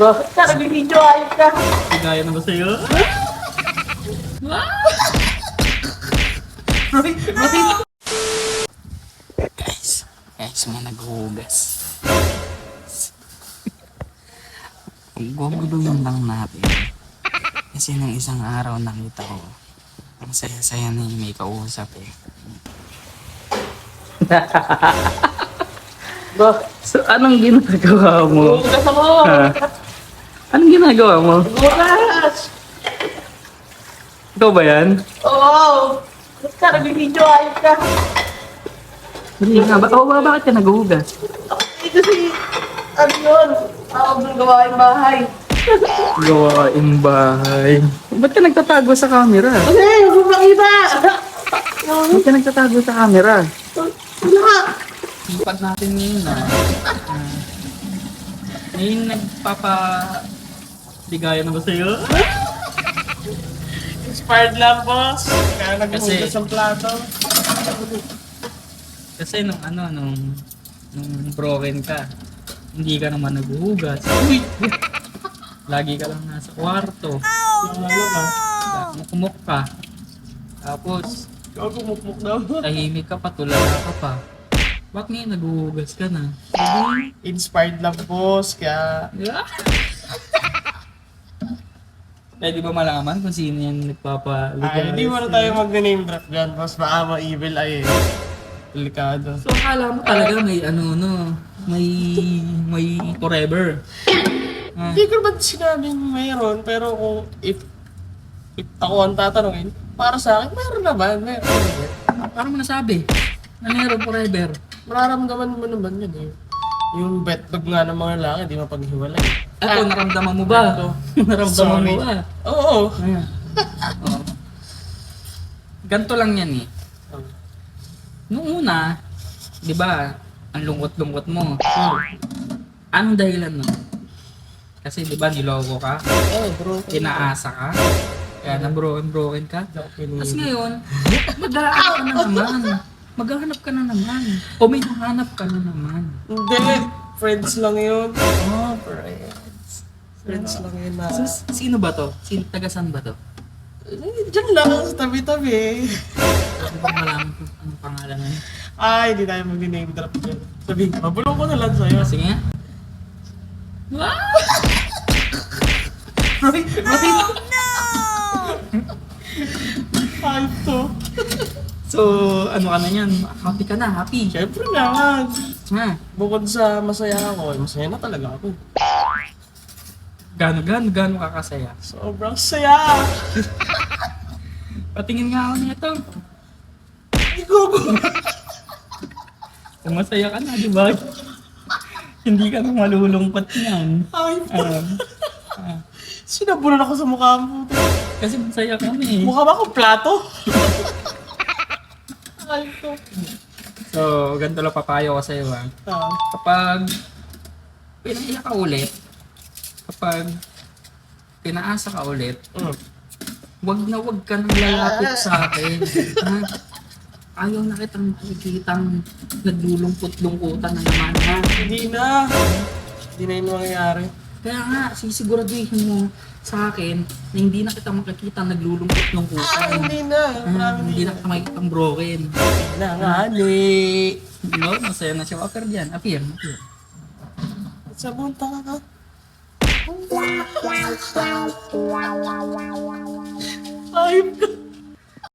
Bakit ka nag-video ayos ka? Gaya na ba sa'yo? guys, guys, may naghuhugas. Guguluhin lang natin. Kasi nung isang araw nakita ko, ang saya-saya na yung may kausap eh. Bakit? So, anong ginagawa mo? Bukas ako! Ha? Anong ginagawa mo? Bukas! Ikaw ba yan? Oo! Bakit ka nag-video ayos ka? Hindi nga ba? Oh, ba, bakit ka naghuhugas? Eh, kasi, ano yun? Tawag ng gawain bahay. Gawaing bahay. Ba't ka nagtatago sa camera? Kasi, huwag makita! Ba't ka nagtatago sa camera? Ano Sipag natin ngayon ah. Uh, ngayon nagpapa... Ligaya na ba sa'yo? Inspired lang, boss. Kaya Kasi- naghuhugas ang plato. Kasi nung ano, nung, nung broken ka, hindi ka naman naghuhugas. Uy! Lagi ka lang nasa kwarto. Ano ka? Mukumuk ka. Tapos, Ikaw kumukmuk daw. tahimik ka pa, tulala ka pa. Bakit ngayon naghuhugas ka na? Inspired lang, boss. Kaya, Pwede ba malaman kung sino yung nagpapaligas? ay, hindi mo na tayo mag-name drop dyan, boss. Baka ma-evil ay eh. Delikado. So, akala mo talaga may ano, no? May, may forever. Ah, Hindi ko naman sinabing mayroon, pero kung if, if ako ang tatanungin, para sa akin, mayroon naman. Mayroon. parang mo nasabi na meron forever. Mararamdaman mo naman yun eh. Yung betlog nga ng mga lalaki, di mapaghiwalay. Ito, naramdaman mo ba? naramdaman mo Sorry. ba? Oo. Ah. Oo. Ganto lang yan eh. Noong una, di ba, ang lungkot-lungkot mo. Anong dahilan no? Kasi di ba niloko ka, Oh, bro. pinaasa ka, kaya na broken broken ka. Tapos ngayon, maghahanap ka na naman. Maghahanap ka na naman. O may nahanap ka na naman. Hindi. Friends lang yun. Oh, friends. Friends lang yun na. So, sino ba to? Sino, tagasan ba to? Eh, Diyan lang, sa tabi-tabi. Ano bang kung anong pangalan na yun? Ay, hindi tayo mag-name drop dyan. Sabihin ko, mabulong ko na lang sa'yo. Ah, Sige nga. Wow! Roy, Roy! Ay, to. So, ano ka na yan? Happy ka na, happy. Siyempre naman. Ha? Bukod sa masaya ako, eh, masaya na talaga ako. Gano, gano, gano ka kasaya? Sobrang saya. Patingin nga ako nito. Igugo. Kung masaya ka na, di ba? Hindi ka na malulungkot niyan. Ay, Um, sinabunan ako sa mukha mo. kasi masaya kami. Mukha ba akong plato? Ay, to. So, ganito lang papayo ko sa'yo ha. Ah, Kapag pinaiyak ka ulit, kapag pinaasa ka ulit, mm. wag na wag ka nang lalapit sa akin. ha? Ayaw na kitang nakikitang naglulungkot-lungkutan na naman ha. Hindi na. Hindi na yun mangyayari. Kaya nga, sisiguraduhin mo sa akin na hindi na kita makikita naglulungkot-lungkutan. Ah, hindi na. Ah, hindi na kita makikitang broken. na nga, ni. No, masaya na siya. Walker dyan. Appear, appear. Sa bunta ka. Ayop ka.